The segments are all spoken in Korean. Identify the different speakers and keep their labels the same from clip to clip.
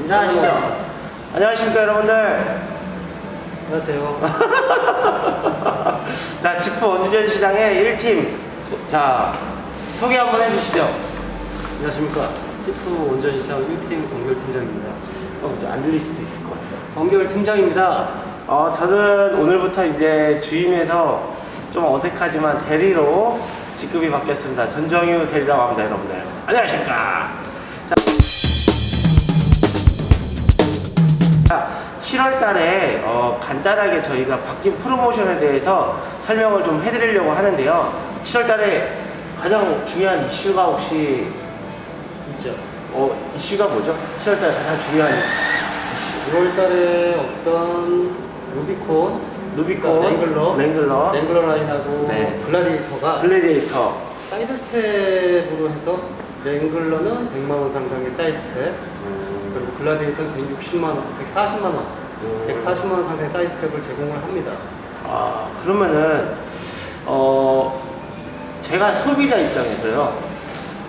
Speaker 1: 인사하시죠. 안녕하십니까 여러분들.
Speaker 2: 안녕하세요.
Speaker 1: 자 지프 원주전 시장의 1팀. 자 소개 한번 해주시죠.
Speaker 2: 안녕하십니까. 치프 원전시장 1팀 공결 팀장입니다.
Speaker 1: 어, 그죠. 안 들릴 수도 있을 것 같아요.
Speaker 2: 공결 팀장입니다.
Speaker 1: 어, 저는 오늘부터 이제 주임에서 좀 어색하지만 대리로 직급이 바뀌었습니다. 전정유 대리라고 합니다, 여러분들. 안녕하십니까. 자, 7월 달에 어, 간단하게 저희가 바뀐 프로모션에 대해서 설명을 좀 해드리려고 하는데요. 7월 달에 가장 중요한 이슈가 혹시
Speaker 2: 진짜.
Speaker 1: 어, 이슈가 뭐죠? 7월 달에 가장 중요한 이슈.
Speaker 2: 6월 달에 어떤 루비콘,
Speaker 1: 루비콘,
Speaker 2: 랭글러,
Speaker 1: 랭글러,
Speaker 2: 랭글러 라인하고
Speaker 1: 네.
Speaker 2: 글라디에이터가
Speaker 1: 글래디에이터.
Speaker 2: 사이드 스텝으로 해서 랭글러는 100만 원 상당의 사이드 스텝, 글라디에이터는 160만 원, 140만 원,
Speaker 1: 음.
Speaker 2: 140만 원 상당의 사이드 스텝을 제공을 합니다.
Speaker 1: 아 그러면은 어 제가 소비자 입장에서요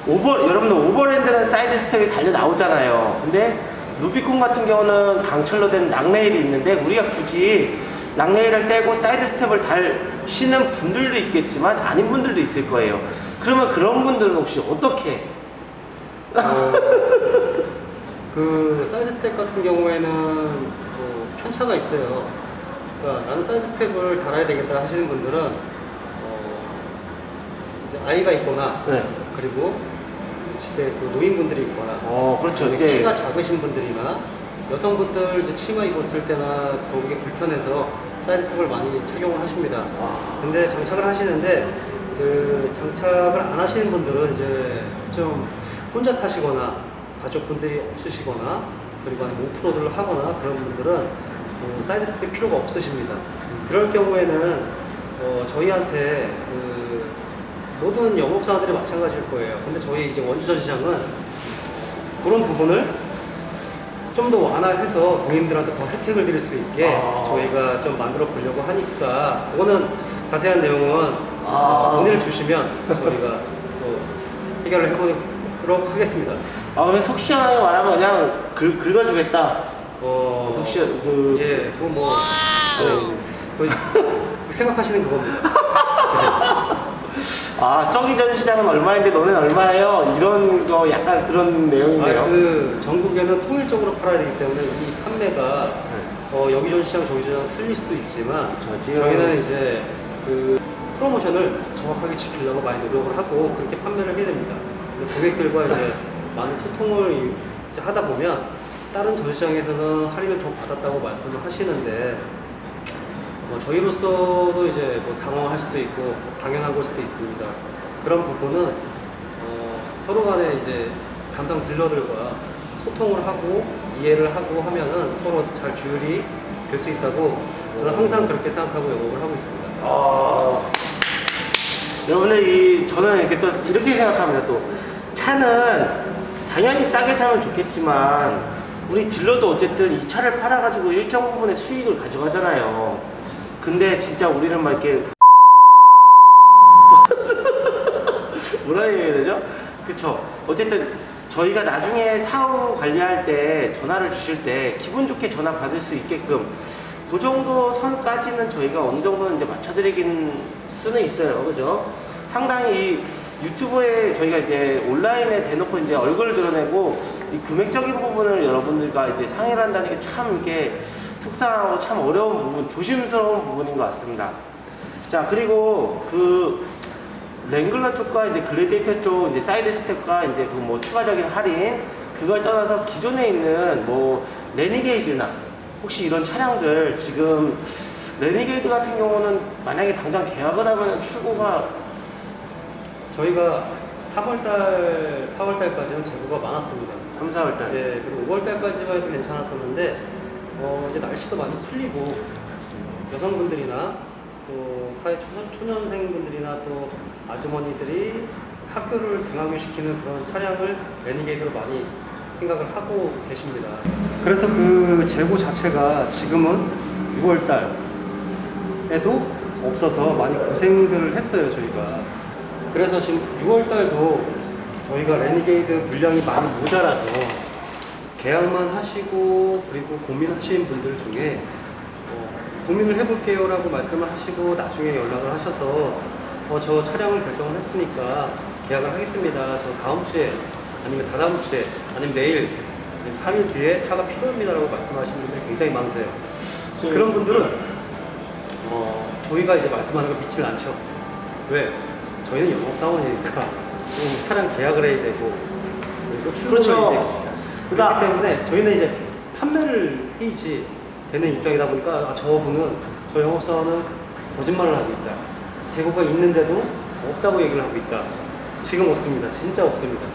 Speaker 1: 오버 여러분들 오버랜드는 사이드 스텝이 달려 나오잖아요. 근데 루비콘 같은 경우는 강철로 된 락레일이 있는데 우리가 굳이 락레일을 떼고 사이드 스텝을 달시는 분들도 있겠지만 아닌 분들도 있을 거예요. 그러면 그런 분들은 혹시 어떻게?
Speaker 2: 어, 그 사이드 스텝 같은 경우에는 뭐 편차가 있어요. 그러니까 나는 사이드 스텝을 달아야 되겠다 하시는 분들은 어, 이제 아이가 있거나
Speaker 1: 네.
Speaker 2: 그리고 집에 그 노인분들이 있거나
Speaker 1: 어 그렇죠. 이제
Speaker 2: 키가 작으신 분들이나 여성분들 이제 치마 입었을 때나 거기에 불편해서 사이드 스텝을 많이 착용을 하십니다.
Speaker 1: 아,
Speaker 2: 근데 장착을 하시는데 그 장착을 안 하시는 분들은 이제 좀 혼자 타시거나 가족분들이 없으시거나 그리고 아니면 오프로드를 하거나 그런 분들은 어, 사이드 스텝이 필요가 없으십니다. 그럴 경우에는 어, 저희한테 그 모든 영업사들이 마찬가지일 거예요. 근데 저희 이제 원주전 시장은 그런 부분을 좀 더 완화해서 고객님들한테 더 혜택을 드릴 수 있게
Speaker 1: 아.
Speaker 2: 저희가 좀 만들어 보려고 하니까 그거는 자세한 내용은
Speaker 1: 아.
Speaker 2: 문의를 주시면 저희가 또 해결을 해보도록 하겠습니다.
Speaker 1: 아 그러면 속 시원하게 말하면 그냥 긁, 긁어주겠다.
Speaker 2: 어,
Speaker 1: 속 시원 그
Speaker 2: 예, 그거 뭐 네, 그 생각하시는 그겁니다.
Speaker 1: 아, 저기 전 시장은 얼마인데 너는 얼마예요? 이런 거 약간 그런 내용이네요.
Speaker 2: 아, 그 전국에는 통일적으로 팔아야 되기 때문에 이 판매가 어, 여기 전 시장 저기 전 시장 틀릴 수도 있지만
Speaker 1: 저 지금
Speaker 2: 저희는 이제 그 프로모션을 정확하게 지키려고 많이 노력을 하고 그렇게 판매를 해야 됩니다. 근데 고객들과 이제 많은 소통을 이제 하다 보면 다른 전시장에서는 할인을 더 받았다고 말씀을 하시는데 뭐 저희로서도 이제 뭐 당황할 수도 있고 당연한 걸 수도 있습니다. 그런 부분은 어, 서로 간에 이제 담당 딜러들과 소통을 하고 이해를 하고 하면은 서로 잘 조율이 될 수 있다고 저는 항상 그렇게 생각하고 영업을 하고 있습니다.
Speaker 1: 어, 여러분들 이 저는 이렇게 또 이렇게 생각합니다. 또 차는 당연히 싸게 사면 좋겠지만 우리 딜러도 어쨌든 이 차를 팔아가지고 일정 부분의 수익을 가져가잖아요. 근데 진짜 우리는 막 이렇게 뭐라 해야 되죠? 그쵸. 어쨌든 저희가 나중에 사후 관리할 때 전화를 주실 때 기분 좋게 전화 받을 수 있게끔 그 정도 선까지는 저희가 어느 정도는 이제 맞춰드리긴 수는 있어요. 그죠? 상당히 이 유튜브에 저희가 이제 온라인에 대놓고 이제 얼굴을 드러내고 이 금액적인 부분을 여러분들과 이제 상의를 한다는 게 참 이게 속상하고 참 어려운 부분, 조심스러운 부분인 것 같습니다. 자, 그리고 그 랭글러 쪽과 이제 글래디에이터 쪽 이제 사이드 스텝과 이제 그 뭐 추가적인 할인 그걸 떠나서 기존에 있는 뭐 레니게이드나 혹시 이런 차량들 지금 레니게이드 같은 경우는 만약에 당장 계약을 하면 출고가
Speaker 2: 저희가 3월달, 4월달까지는 재고가 많았습니다.
Speaker 1: 3, 4월 달.
Speaker 2: 네, 그리고 5월달까지만 해도 괜찮았었는데 어, 이제 날씨도 많이 풀리고 여성분들이나 또 사회 초년, 초년생분들이나 또 아주머니들이 학교를 등하교시키는 그런 차량을 레니게이드로 많이 생각을 하고 계십니다. 그래서 그 재고 자체가 지금은 6월달에도 없어서 많이 고생들을 했어요 저희가. 그래서 지금 6월달도 저희가 레니게이드 물량이 많이 모자라서 계약만 하시고 그리고 고민하시는 분들 중에 어, 고민을 해볼게요라고 말씀을 하시고 나중에 연락을 하셔서 어, 저 차량을 결정을 했으니까 계약을 하겠습니다. 저 다음 주에 아니면 다다음 주에 아니면 내일 아니면 3일 뒤에 차가 필요합니다라고 말씀하시는 분들이 굉장히 많으세요. 그런 분들은 어, 저희가 이제 말씀하는 거 믿질 않죠. 왜? 저희는 영업사원이니까 좀 차량 계약을 해야 되고 그리고 출고를
Speaker 1: 그렇죠.
Speaker 2: 해야 되고
Speaker 1: 그러니까-
Speaker 2: 그렇기 때문에 저희는 이제 판매를 해야지 되는 입장이다 보니까 아, 저분은 저 영업사원은 거짓말을 하고 있다. 재고가 있는데도 없다고 얘기를 하고 있다. 지금 없습니다. 진짜 없습니다.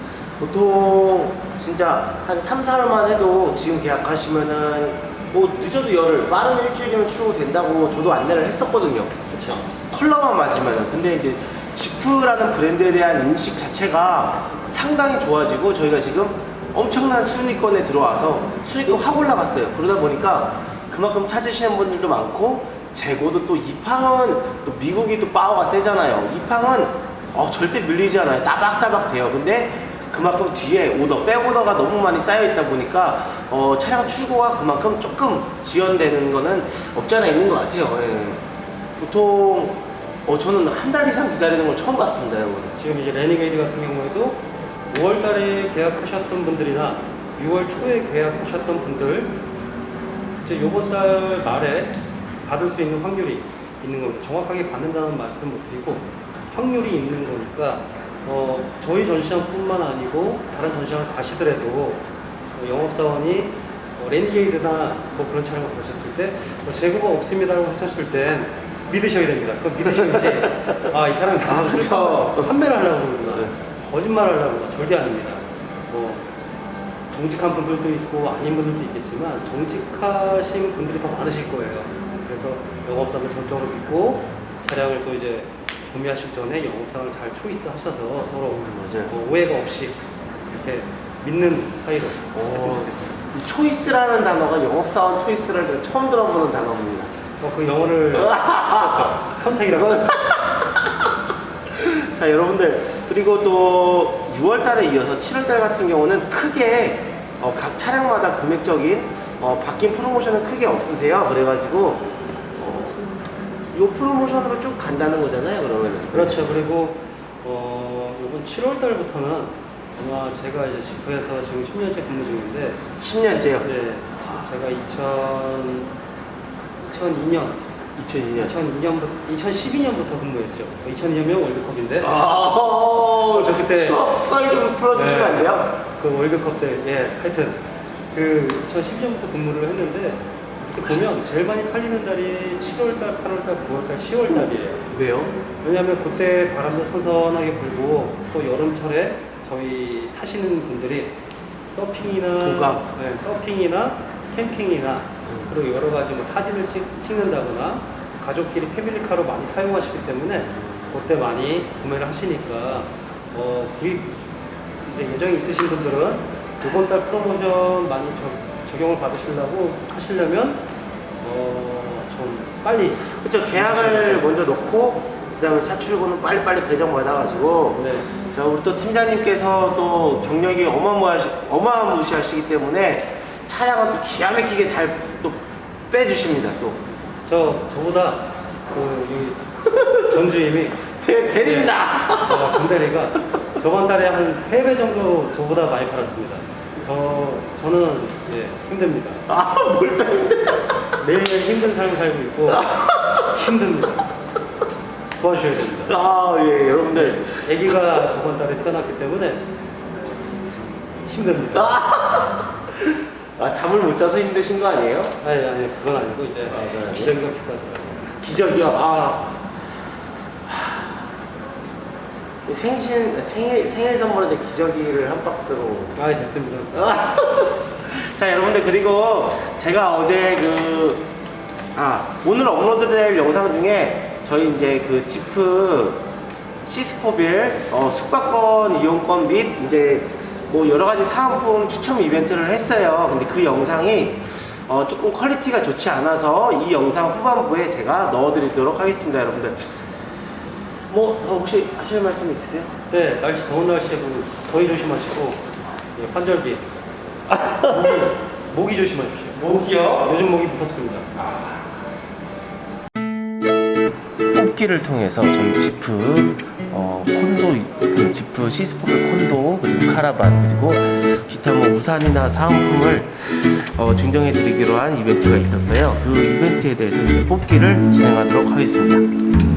Speaker 1: 보통 진짜 한 3, 4월만 해도 지금 계약하시면은 뭐 늦어도 열흘, 빠른 일주일이면 출고 된다고 저도 안내를 했었거든요.
Speaker 2: 그렇죠.
Speaker 1: 컬러만 맞으면은. 근데 이제 지프라는 브랜드에 대한 인식 자체가 상당히 좋아지고 저희가 지금 엄청난 순위권에 들어와서 수익이 확 올라갔어요. 그러다 보니까 그만큼 찾으시는 분들도 많고 재고도 또 이팡은 또 미국이 또 파워가 세잖아요. 이팡은 어, 절대 밀리지 않아요. 따박따박 돼요. 근데 그만큼 뒤에 오더, 백오더가 너무 많이 쌓여 있다 보니까 어, 차량 출고가 그만큼 조금 지연되는 거는 없지 않아 있는 것 같아요. 예. 보통 어, 저는 한 달 이상 기다리는 걸 처음 봤습니다, 여러분.
Speaker 2: 지금 이제 레니게이드 같은 경우에도 5월 달에 계약하셨던 분들이나 6월 초에 계약하셨던 분들 이제 요번 달 말에 받을 수 있는 확률이 있는 겁니다. 정확하게 받는다는 말씀 못 드리고 확률이 있는 거니까 어, 저희 전시장뿐만 아니고 다른 전시장을 가시더라도 어, 영업사원이 어, 레니게이드나 뭐 그런 차량을 보셨을 때 어, 재고가 없습니다라고 하셨을 땐 믿으셔야 됩니다. 그럼 믿으셔야지 아 이 사람이 강하고
Speaker 1: 그렇죠.
Speaker 2: 판매를 하려고 그러구나.
Speaker 1: 네.
Speaker 2: 거짓말 하려고 그러나. 절대 아닙니다. 뭐 정직한 분들도 있고 아닌 분들도 있겠지만 정직하신 분들이 더 많으실 거예요. 그래서 영업사를 전적으로 믿고 차량을 또 이제 구매하실 전에 영업사를 잘 초이스 하셔서 서로
Speaker 1: 맞아요.
Speaker 2: 뭐 오해가 없이 이렇게 믿는 사이로
Speaker 1: 오.
Speaker 2: 했으면.
Speaker 1: 이 초이스라는 단어가 영업사원 초이스를 처음 들어보는 단어입니다.
Speaker 2: 어, 그 영어를 썼죠. 선택이라고.
Speaker 1: 자, 여러분들. 그리고 또 6월 달에 이어서 7월 달 같은 경우는 크게 어, 각 차량마다 금액적인 어, 바뀐 프로모션은 크게 없으세요. 그래가지고 어, 요 프로모션으로 쭉 간다는 거잖아요, 그러면은.
Speaker 2: 그렇죠. 그리고 어, 이번 7월 달부터는 아마 제가 이제 지프에서 지금 10년째 근무 중인데
Speaker 1: 10년째요.
Speaker 2: 네, 제가 2000, 2002년,
Speaker 1: 2002년.
Speaker 2: 2002년부터, 2012년부터 근무했죠. 2002년이면 월드컵인데,
Speaker 1: 아,
Speaker 2: 저 그때-
Speaker 1: 추억 썰좀 풀어주시면
Speaker 2: 네.
Speaker 1: 안 돼요?
Speaker 2: 그 월드컵 때, 예, 하여튼, 그 2012년부터 근무를 했는데, 그때 보면 제일 많이 팔리는 달이 7월달, 8월달, 9월달, 10월달이에요.
Speaker 1: 왜요?
Speaker 2: 왜냐하면 그때 바람도 선선하게 불고, 또 여름철에 저희 타시는 분들이 서핑이나,
Speaker 1: 도감.
Speaker 2: 네, 서핑이나 캠핑이나, 그리고 여러 가지 뭐 사진을 찍, 찍는다거나 가족끼리 패밀리카로 많이 사용하시기 때문에 그때 많이 구매를 하시니까 어, 구입 이제 예정이 있으신 분들은 이번 달 프로모션 많이 적, 적용을 받으시려고 하시려면 어, 좀 빨리
Speaker 1: 그렇죠. 계약을 먼저 놓고 그다음에 차 출고는 빨리빨리 배정 받아가지고
Speaker 2: 네.
Speaker 1: 자 우리 또 팀장님께서 또 경력이 어마무시하시기 때문에 차량은 또 기가 막히게 잘 또 빼주십니다. 또
Speaker 2: 저 저보다 그 여기 전주임이
Speaker 1: 배, 배립니다.
Speaker 2: 어, 전대리가 저번 달에 한 세 배 정도 저보다 많이 팔았습니다. 저 저는 예, 힘듭니다.
Speaker 1: 아뭘 빼는데?
Speaker 2: 매일매일 힘든 삶을 살고 있고 힘듭니다. 도와주셔야 됩니다.
Speaker 1: 아예 여러분들
Speaker 2: 아기가 저번 달에 태어났기 때문에 힘듭니다.
Speaker 1: 아 잠을 못 자서 힘드신 거 아니에요?
Speaker 2: 아니 아니 그건 아니고 이제
Speaker 1: 아, 그건 아니에요?
Speaker 2: 기저귀가 비싸더라고요.
Speaker 1: 기적이요. 아 하, 생신 생일 생일 선물로 이제 기저귀를 한 박스로
Speaker 2: 아 됐습니다.
Speaker 1: 자 여러분들 그리고 제가 어제 그 아, 오늘 업로드될 영상 중에 저희 이제 그 지프 시스포빌 어, 숙박권 이용권 및 이제 뭐 여러 가지 사은품 추첨 이벤트를 했어요. 근데 그 영상이 어, 조금 퀄리티가 좋지 않아서 이 영상 후반부에 제가 넣어드리도록 하겠습니다, 여러분들. 뭐 더 혹시 하실 말씀 있으세요?
Speaker 2: 네 날씨 더운 날씨에 그 더위 조심하시고 예, 환절기 모기, 모기 조심하십시오.
Speaker 1: 목이요?
Speaker 2: 요즘 모기 무섭습니다.
Speaker 1: 뽑기를 통해서 저희 지프 어, 콘도 그 지프 시스포크 콘도 그리고 카라반 그리고 기타 뭐 우산이나 사은품을 어, 증정해 드리기로 한 이벤트가 있었어요. 그 이벤트에 대해서 이제 뽑기를 진행하도록 하겠습니다.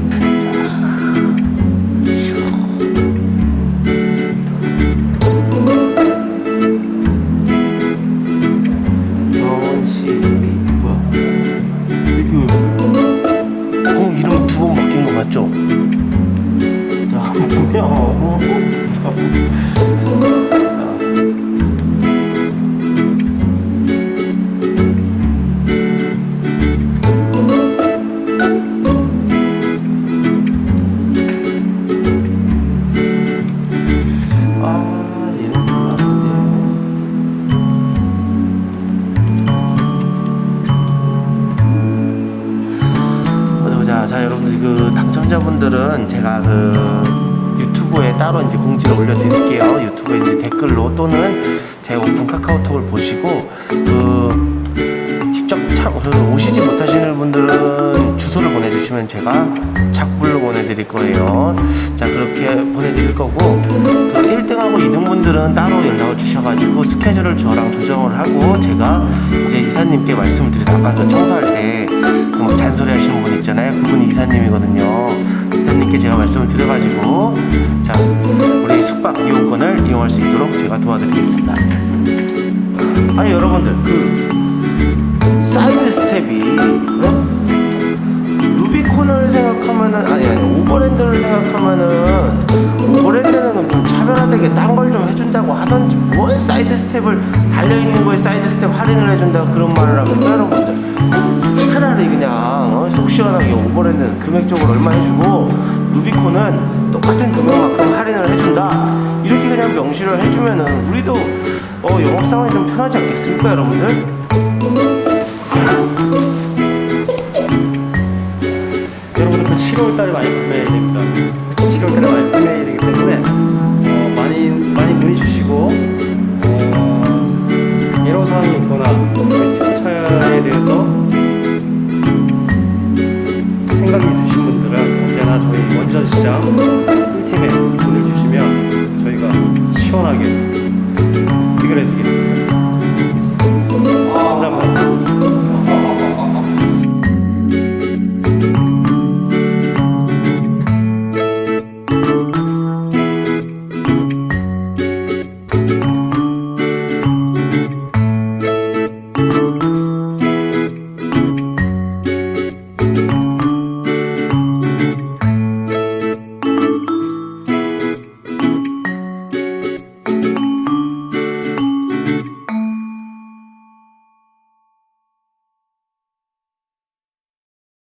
Speaker 1: 보시고 그 직접 참, 그 오시지 못하시는 분들은 주소를 보내주시면 제가 작불로 보내드릴 거예요. 자 그렇게 보내드릴 거고 그 1등하고 2등 분들은 따로 연락을 주셔가지고 스케줄을 저랑 조정을 하고 제가 이제 이사님께 말씀을 드리다 아까 그 청소할 때뭐 잔소리 하시는 분 있잖아요. 그분이 이사님이거든요. 이사님께 제가 말씀을 드려가지고 자 우리 숙박 이용권을 이용할 수 있도록 제가 도와드리겠습니다. 아니 여러분들 그 사이드 스텝이 어? 루비콘을 생각하면은 아니 아니 오버랜드를 생각하면은 오버랜드는 좀 차별화되게 딴 걸 좀 해준다고 하던지 뭔 사이드 스텝을 달려 있는 거에 사이드 스텝 할인을 해준다 고 그런 말을 합니까 여러분들 차라리 그냥 어, 속 시원하게 오버랜드는 금액적으로 얼마 해주고 루비콘은 똑같은 금액만큼 할인을 해준다 이렇게 그냥 명시를 해주면은 우리도 어, 영업 상황이 좀 편하지 않겠습니까, 여러분들?
Speaker 2: 여러분들 그 7월 달에 많이 구매해야 됩니다. 7월 달에 많이 구매해야 되기 때문에 어, 많이 많이 문의 주시고 어, 애로 사항이 있거나